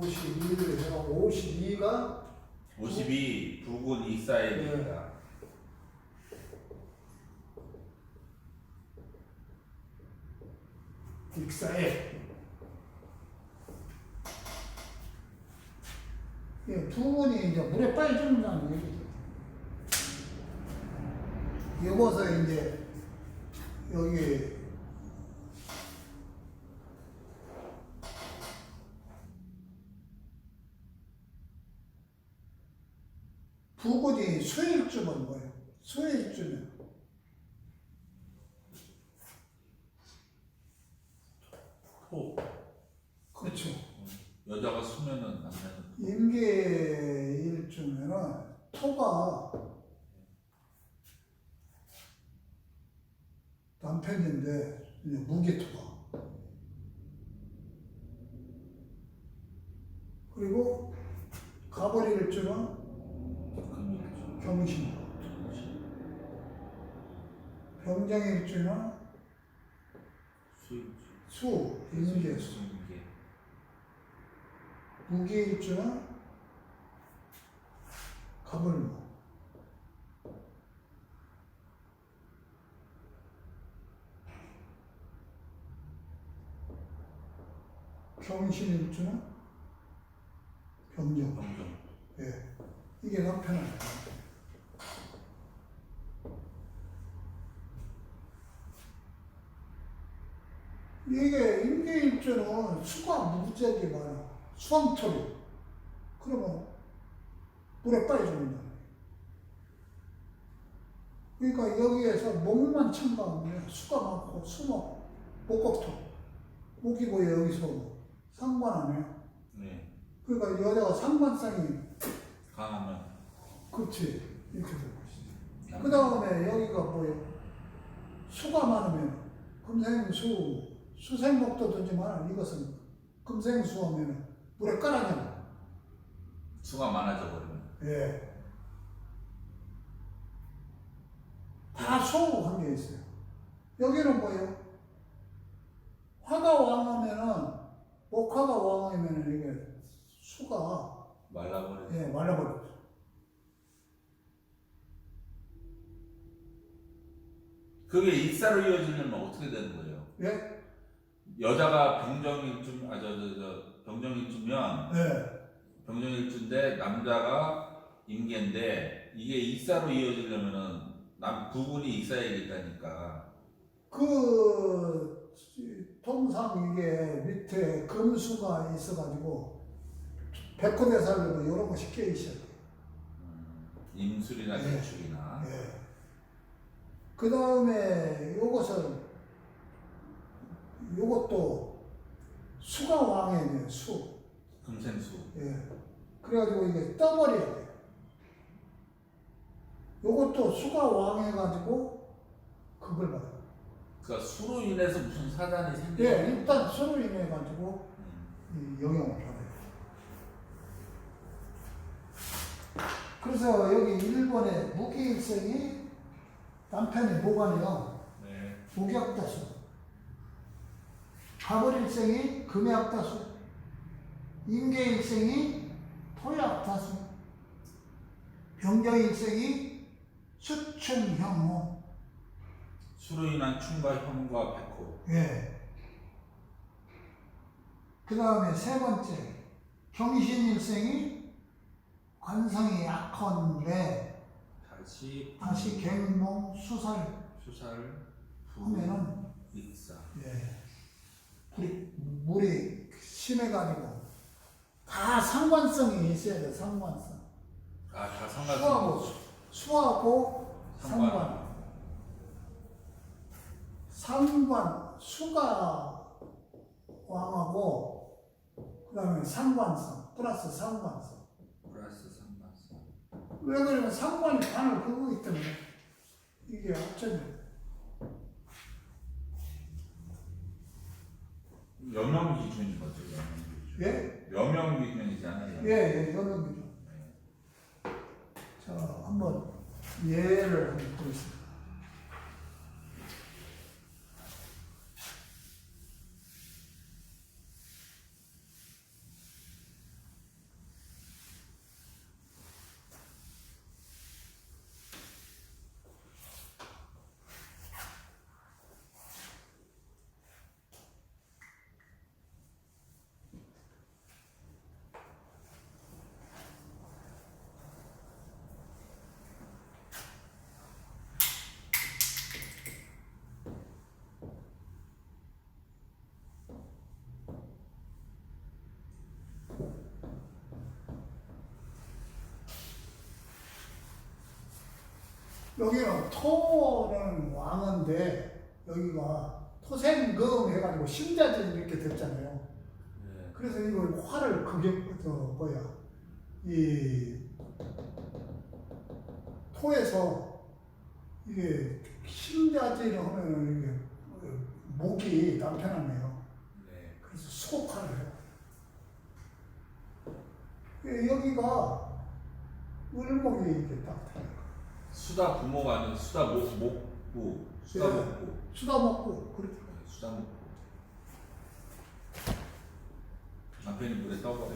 52를 해서 52가 52 부근 이사일입니다. 빅사에 예, 두 분이 이제 물에 빠져준다는 얘기죠. 여기서 이제 여기 부근이 수일주면 뭐예요? 수일주면 토 그렇죠. 여자가 수면은 남자는 임계일주면은 토가 남편인데 이제 무기토가 그리고 가버릴주는 금일주 경신. 병장일주는 수일주. 수 임계수. 임계. 무기일주는 가불무 경신일주는 병정. 병정. 예 이게 남편이에요 이게 임계일주는 수가 무지하게 많아 수왕토리 그러면 물에 빠져준다. 그러니까 여기에서 목만 첨가하면 수가 많고 수목 목곡토 목이고 여기서. 상관 안 해요. 네. 그러니까 여자가 상관성이 강하면. 그렇지. 이렇게 되고 있어 그 다음에 여기가 뭐예요? 수가 많으면 금생 수 수생목도 던지만 이것은 금생 수하면 물에 깔아내요 수가 많아져 버리면 예. 다 소한 게 있어요. 여기는 뭐예요? 화가 왕하면은 목화가 왕하면은 이게 수가 말라버려 예 말라버려. 그게 일사로 이어지려면 어떻게 되는 거예요? 예? 여자가 병정일주 아저 저저 병정일주면 예. 병정일주인데 남자가 임계인데 이게 일사로 이어지려면은 남 부분이 있어야겠다니까 그 통상 이게 밑에 금수가 있어가지고 백호대살로도 이런 거 쉽게 있어요. 임술이나 네. 대축이나 예. 그 다음에 요것은 요것도 수가 왕해야 돼요. 수. 금생수 예. 그래가지고 이게 떠버려야 돼요. 요것도 수가 왕해가지고 그걸 받아요. 그러니까 수로 인해서 무슨 사단이 생기죠? 예, 일단 수로 인해가지고 음. 이 영향을 받아요. 그래서 여기 일본의 무기일생이 남편이 뭐가요? 네. 무기학다수. 가벌일생이 금약다수. 임계일생이 토약다수. 병정일생이 수춘형호. 수로 인한 충과 형과 백호 예. 그 다음에 세 번째, 경신일생이 관성이 약한데 다시 다시 갱몽 수살 수살 부 하면은 익사 예. 물이, 물이 심해가지고 다 상관성이 있어야 돼 상관성. 아다 수하고 상관없어 수하고 상관. 상관. 상관 수가 왕하고 그 다음에 상관성 플러스 상관성. 플러스 상관성. 왜 그러면 상관이 관을 그거 있기 때문에 이게 합쳐져 여명 기준인 거죠 여명 기준 예? 여명 기준이잖아요 예, 예, 여명이죠. 자, 한번 예를 한번 보겠습니다. 여기는 토는 왕인데 여기가 토생금 해가지고 심자진 이렇게 됐잖아요. 네. 그래서 이걸 화를 그게 저 뭐야 이 토에서 이게 심자진을 하면 이게 목이 남편하네요. 네. 그래서 수곡화를 해요. 예, 여기가 을목이 이렇게 딱 돼요. 수다 부모가 아니고 수다 목 목부 수다 네. 목부 수다 먹고 그렇게 네, 수다 목부 남편이 물에 떠버려.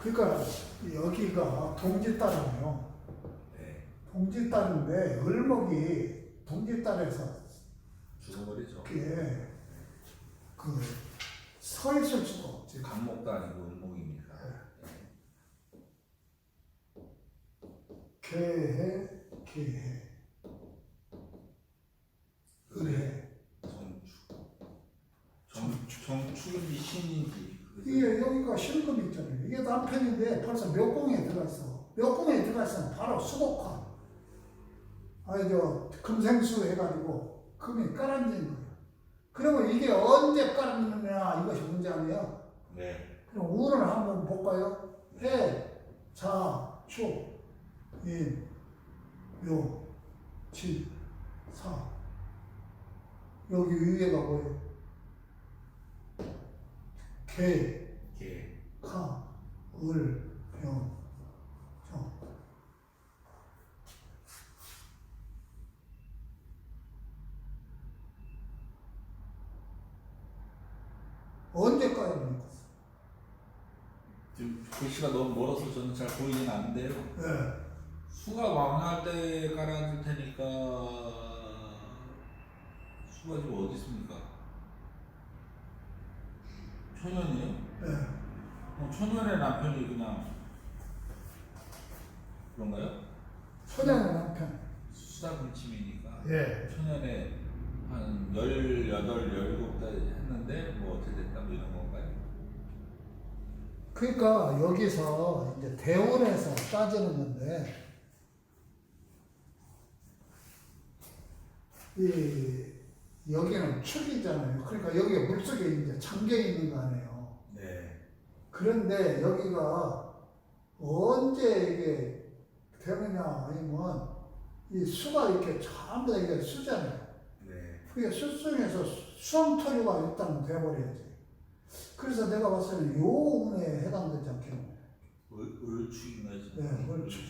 그러니까 여기가 동지딸이에요. 네. 동지딸인데 을목이 동지딸에서 죽어버리죠. 그게 그 서 있을 수가 없 지. 강목도 아니고 을목이니까. 네. 개해 개해 을해 정축. 정 정축인지 신인지. 그거죠. 이게 여기가 신금이 있잖아요. 이게 남편인데 벌써 묘공에 들어가 있어. 묘공에 들어가 있으면 바로 수곡화. 아니 저 금생수 해가지고 금이 깔아앉는 거예요. 그러면 이게 언제 깔아앉느냐 이것이 문제 아니에요. 네. 그럼 우를 한번 볼까요? 해, 자, 축, 인, 묘, 지, 사. 여기 위에가 뭐예요? 개, 개. 카, 을, 병, 정. 언제 까요? 지금 글씨가 너무 멀어서 저는 잘 보이진 않는데요. 예. 수가 왕할 때 깔아줄 테니까 수가 지금 어디 있습니까? 초년이요? 예. 어, 초년의 남편이 그냥 그런가요? 소장의 남편. 수다 분침이니까 예. 초년에 한 18, 17달 했는데 뭐 어떻게 됐다 뭐 이런 건가요? 그러니까 여기서 이제 대원에서 따지는 건데 이 여기는 축이잖아요. 그러니까 여기가 물속에 이제 잠겨 있는 거 아니에요. 네. 그런데 여기가 언제 이게 되느냐 아니면 이 수가 이렇게 전부 다 이게 수잖아요. 네. 그게 숫중에서 수험토류가 일단 돼버려야지. 그래서 내가 봤을 때는 요 운에 해당되지 않겠네. 을, 을축인가요? 지금? 네, 을축.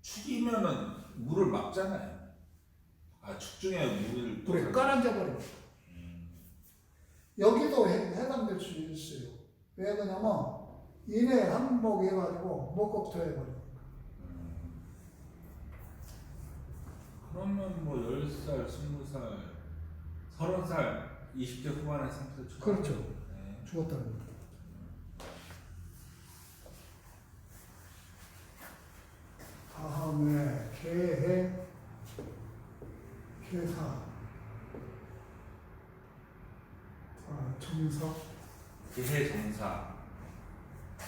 축이면은 물을 막잖아요. 아, 축 중에 물을 또 불에 잘- 깔아앉아 버려. 음, 여기도 해, 해당될 수 있어요. 왜 그러냐면 인해 항복 해가지고 목욕도 해버려. 음. 그러면 뭐 10살, 20살, 30살, 20대 후반의 상태 초 그렇죠. 네. 죽었다는 거. 다음에 개해 개사 자 정석 개해 정사,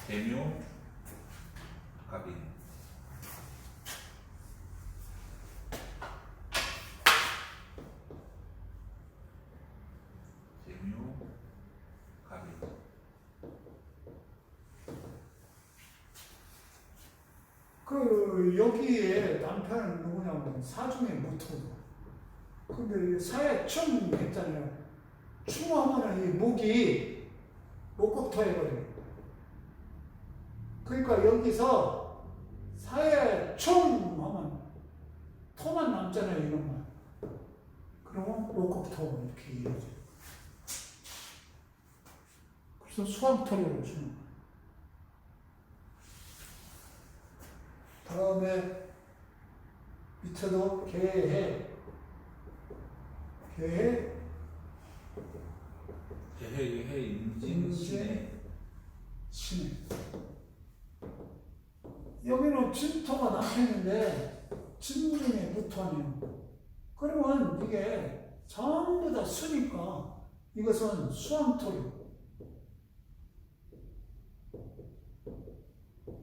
개묘, 갑인. 개묘, 갑인. 그 여기에 남편은 누구냐면 사중에 무토도. 근데 이 사회 춤 했잖아요. 춤하면은 이 목이 목욕토해 버려요. 그러니까 여기서 사회 춤 하면 토만 남잖아요 이것만. 그러면 목욕토 이렇게 이어져. 그래서 수왕토리로 주는 거예요. 다음에 밑에도 개해 개해 개해, 개해, 인진, 인진. 신해. 신해 여기는 진토가 남편인데 진님의 무토네요 그러면 이게 전부 다 수니까 이것은 수암토리.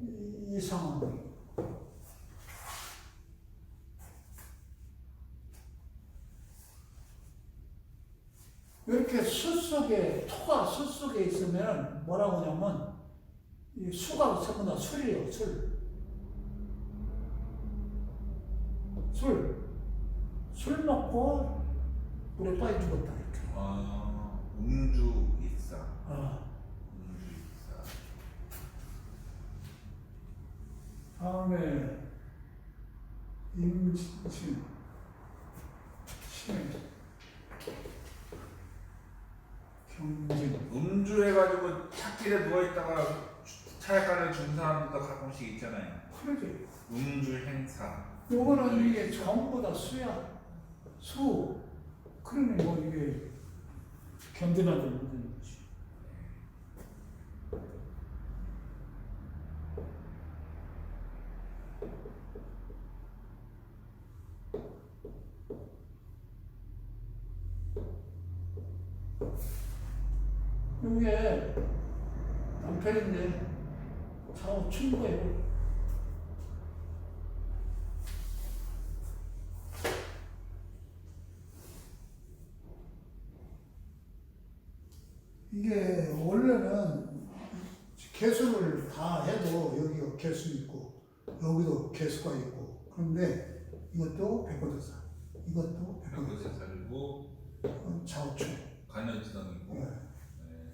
이, 이 상황이. 이렇게 수 속에 토가 수 속에 있으면 뭐라고 하냐면 이 수가 전부 다 술이에요 술. 술. 술 먹고 물에 빠져 죽었다 이렇게. 아, 음주 입사. 아, 음주 입사. 다음에 임신, 신, 경진. 음주해가지고 찻길에 누워있다가 차약간에 죽은 사람들도 가끔씩 있잖아요. 그러지. 음주 행사. 요거는 이게 전부 다 수야. 수. 그러니 뭐 이게 견디나도 못하는 거지. 이게 남편인데 좌우 충고예요. 이게 원래는 개수를 다 해도 여기가 개수 있고 여기도 개수가 있고 그런데 이것도 백호대사 이것도 백호대사 좌우충 간현지성이고. 예. 네.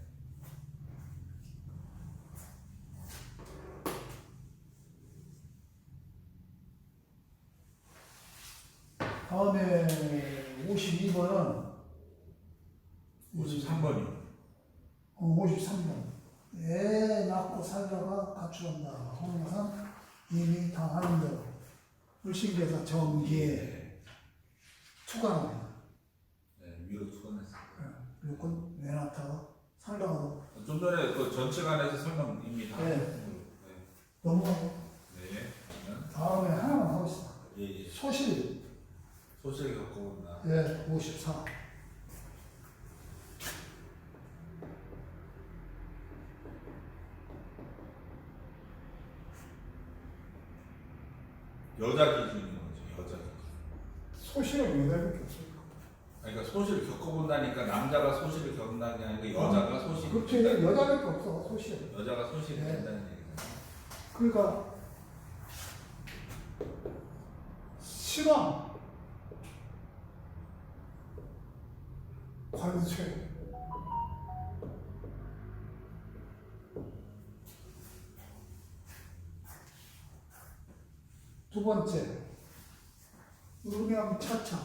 다음에 52번은 53번이. 어, 53번 애 낳고 살다가 가출한다 항상 이미 다 하는 대로 불신계사 정기에 추가합니다 네, 위로 수건했어요. 무조건 애 낳다가 살다가 좀 전에 그 전체관에서 설명 이미 다. 네. 넘어가고 네. 네. 그러면 다음에 하나만 하고 있어 예, 예. 소실 소실 겪어본다. 예, 54 여자 기준인 거죠. 여자. 소실은 여자밖에 없어요 그러니까 소실 겪어본다니까 남자가 소실을 겪는다는 게 아니고 여자가 소실을 그렇지 겪는다. 여자밖에 없어 소실 여자가 소실이 네. 된다는 얘기잖아요. 그러니까 실황 관쇠 두 번째. 음양차차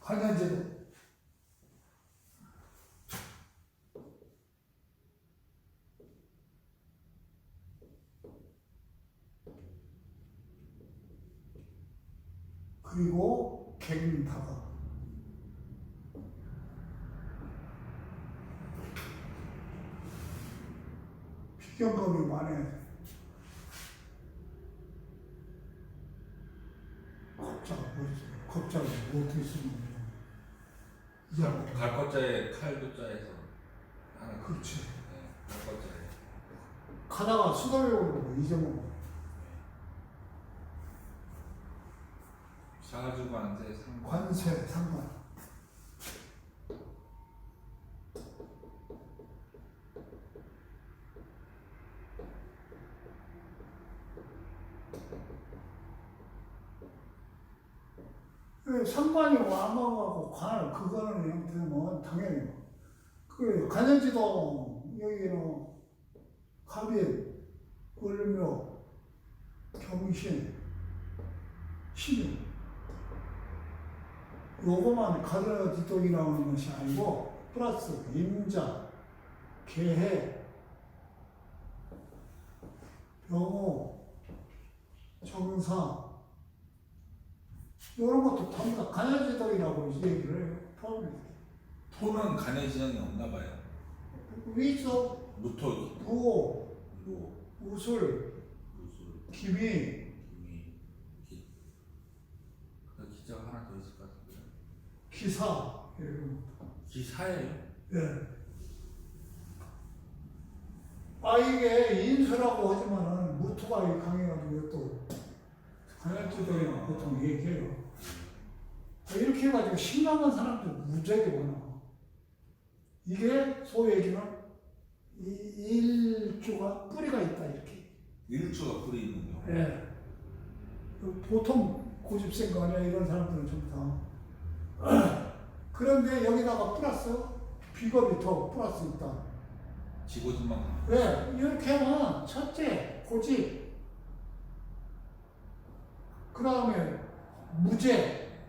관련제도 그리고 갱다가 비경검이 많네 겁자가 뭐지 겁자가 뭐 어떻게 쓰는 거야 야 갈것자에 칼도자에서 하나 그 그렇지. 네, 갈것자에 가다가 수도배우로 잊어먹어 사주 관세 상관 관세 상관 그 상관이 왕하고 관을 그거는 형태는 당연히 그 간현지동 여기는 갑일 을묘 경신 신유 요거만 가드지독이 나오는 것이 아니고 플러스 임자, 개해, 병호, 정사. 이런 것도 전부 다 간야지덕이라고 얘기를 해요. 포함이. 토는 간의 지형이 없나 봐요. 위쪽, 무토, 부호, 무, 우술, 무술, 기미, 김이, 기. 그 기자가 하나 더 있을 것 같은데요. 기사. 기사예요. 예. 아 이게 인수라고 하지만은 무토가 강해가지고 또 간야지덕이 보통 얘기해요. 이렇게 해가지고 신강한 사람들 무지하게 많아. 이게 소위 얘기는 이 일주가 뿌리가 있다 이렇게. 일주가 뿌리 있는 경우. 예. 보통 고집센 거 아니야 이런 사람들은 전부 다. 그런데 여기다가 플러스 비겁이 더 플러스 있다. 지고진만 왜? 이렇게 하면 첫째 고집, 그 다음에 무죄,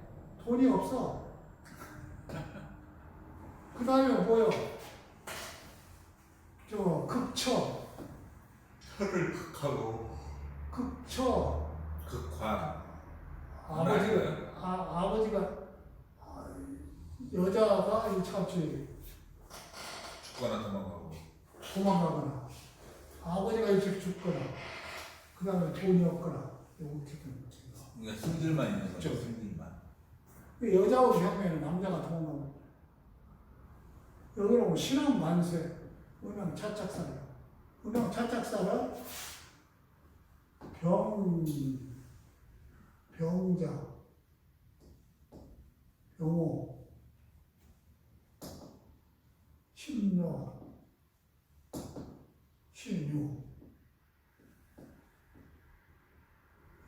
돈이 없어. 그 다음에 뭐요? 저 극처, 혀를 극하고 극처. 극관. 아버지가 아, 아버지가 아, 여자가 일차합주의 죽거나 도망가고. 도망가거나 아버지가 일찍 죽거나 그 다음에 돈이 없거나 이렇게 되는 거죠. 그러니까 승질만 있는 거죠. 그렇죠. 승질만. 여자하고 경우에는 남자가 도망가고 여기는 뭐 신앙 만세 은행 차착사야 은행 차착사는 병 병자 병호 신묘 신유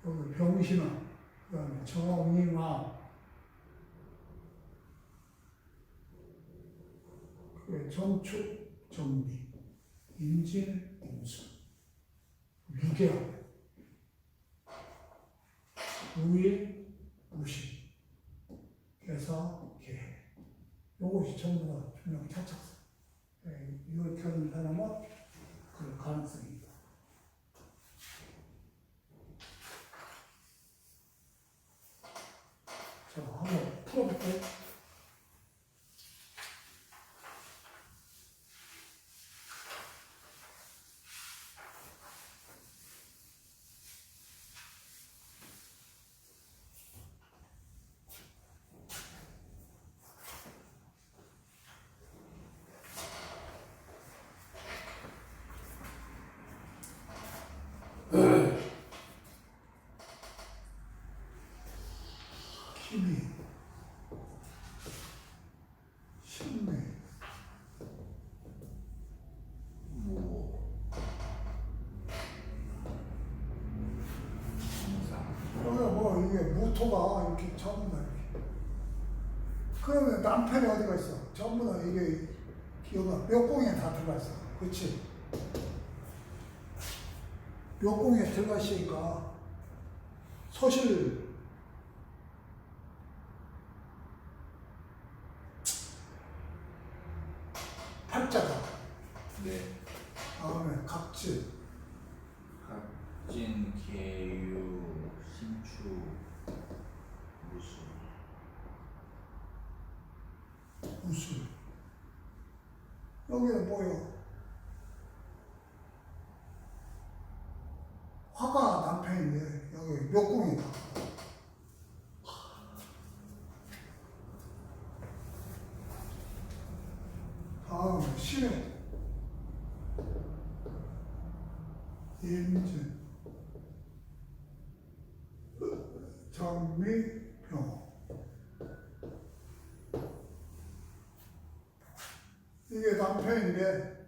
여기 병신아. 그 다음에 정의마 그 정축 정리 임진 임수 위계학 우일 무시 개사 계획 요것이 전부 다 분명 차착사 예, 이렇게 하는 사람은 그럴 가능성이 있다 자 한번 풀어볼까요? 힘이 신뢰 무. 무사. 그러면 뭐 무토가 이렇게 전부 다 이렇게 그러면 남편이 어디가 있어? 전부 다 이게 기어가 몇 공에 다 들어가 있어 그렇지? 몇 공에 들어가 있으니까 소실 팔자가 네. 다음에 각질 갑진, 개유, 신추, 무술. 우술 여기는 뭐요? 화가 남편인데 여기 몇 공이다 다음에 신의 임진 정미병 이게 남편인데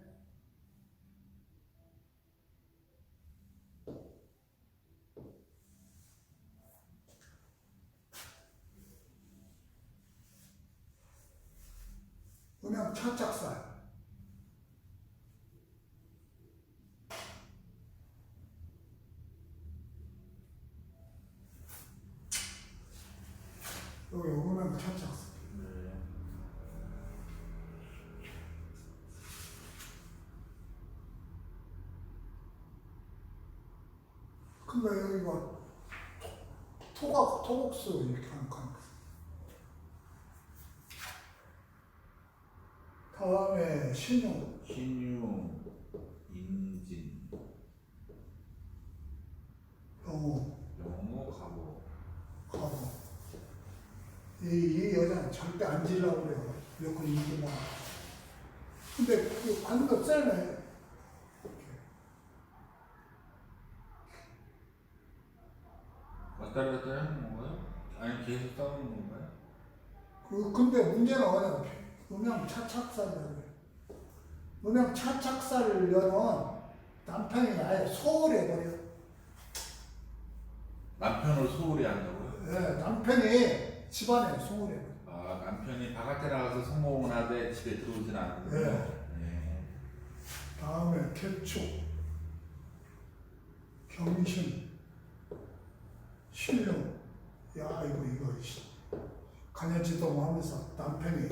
그냥 차착살 여기 오면 차착 그러니까 여기가 토각, 토곡수 이렇게 하는 거. 다음에 신용, 신유, 인진, 영호, 영호, 가보. 가보. 이, 이 여자는 절대 안 질라고 그래요. 몇건 이기려. 근데 그 관도 세네. 왔다 갔다 하는 건가요? 아니 계속 싸우는 건가요? 그, 근데 문제는 뭐냐면, 음양 차착살이라고 그래. 음양 차착살려는 남편이 아예 소홀해 버려. 남편을 소홀히 한다고요? 예, 남편이 집안에 소홀해 버려. 아 남편이 바깥에 나가서 성공을 하되 집에 들어오진 않는군요. 네. 네. 다음에 개축, 경신, 신령. 야, 이거, 이거, 씨. 간여지동 하면서 남편이.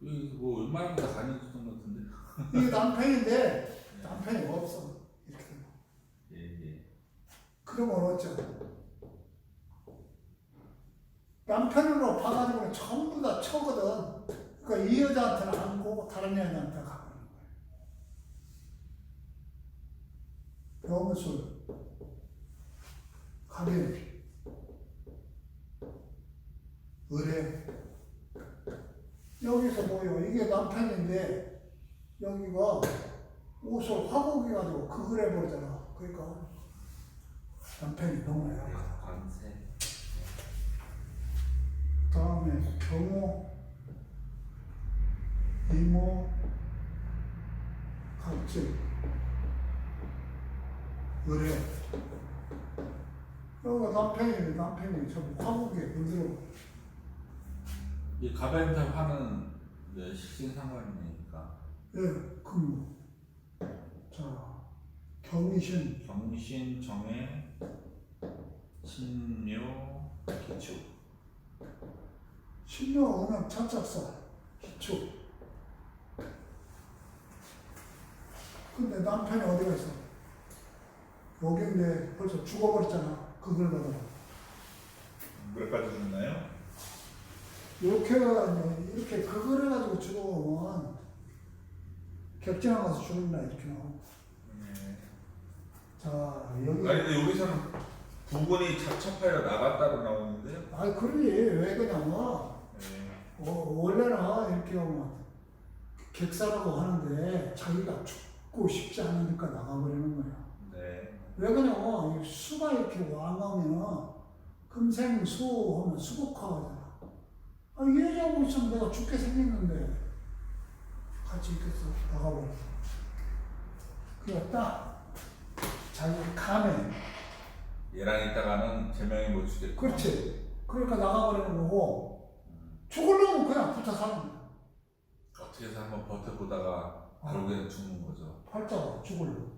이뭐 웬만하면 다 간이주동 같은데. 이게 남편인데, 남편이 없어. 이렇게. 예 예. 그러면 어쩌 남편으로 봐가지고는 전부 다 처거든. 그러니까 이 여자한테는 안 보고 다른 여자한테 가는 거야. 영술, 가변, 의뢰. 여기서 뭐요? 이게 남편인데 여기가 옷을 화곡이 가지고 그걸 해버리잖아. 그러니까 남편이 너무 네, 약하. 관세. 다음에 경호, 이모, 각질, 의뢰. 여기가 남편이 남편이 전부 화국에 문들어. 이 가벤탑 하는 네, 식신 상관이니까 예, 근무. 자, 경신, 경신, 정해, 신묘, 기축. 신령 음양 차착사, 기초. 근데 남편이 어디 가 있어? 여긴데 벌써 죽어버렸잖아. 그걸 받아. 몇 가지 줬나요? 이렇게 이렇게 그걸 해가지고 죽어보면 격전에 가서 죽는다 이렇게 나오고 네. 자 여기 아니 근데 여기서는 부분이 잡첩하여 나갔다고 나오는데요. 아 그러니 왜 그냐면 네. 어, 원래는 이렇게 하면 객사라고 하는데 자기가 죽고 싶지 않으니까 나가버리는 거야 네. 왜 그냐면 이 수가 이렇게 왕하면 금생 수 하면 수국화하잖아. 아, 이 여자하고 있으면 내가 죽게 생겼는데 같이 있겠어? 나가버려 그게 딱 자기 감에. 얘랑 있다가는 제명이 못 주겠고. 그렇지. 그러니까 나가버리는 거고. 죽으려면 그냥 붙어 사는 거야. 어떻게 해서 한번 버텨보다가 결국에는 죽는 거죠. 팔자가 죽으려고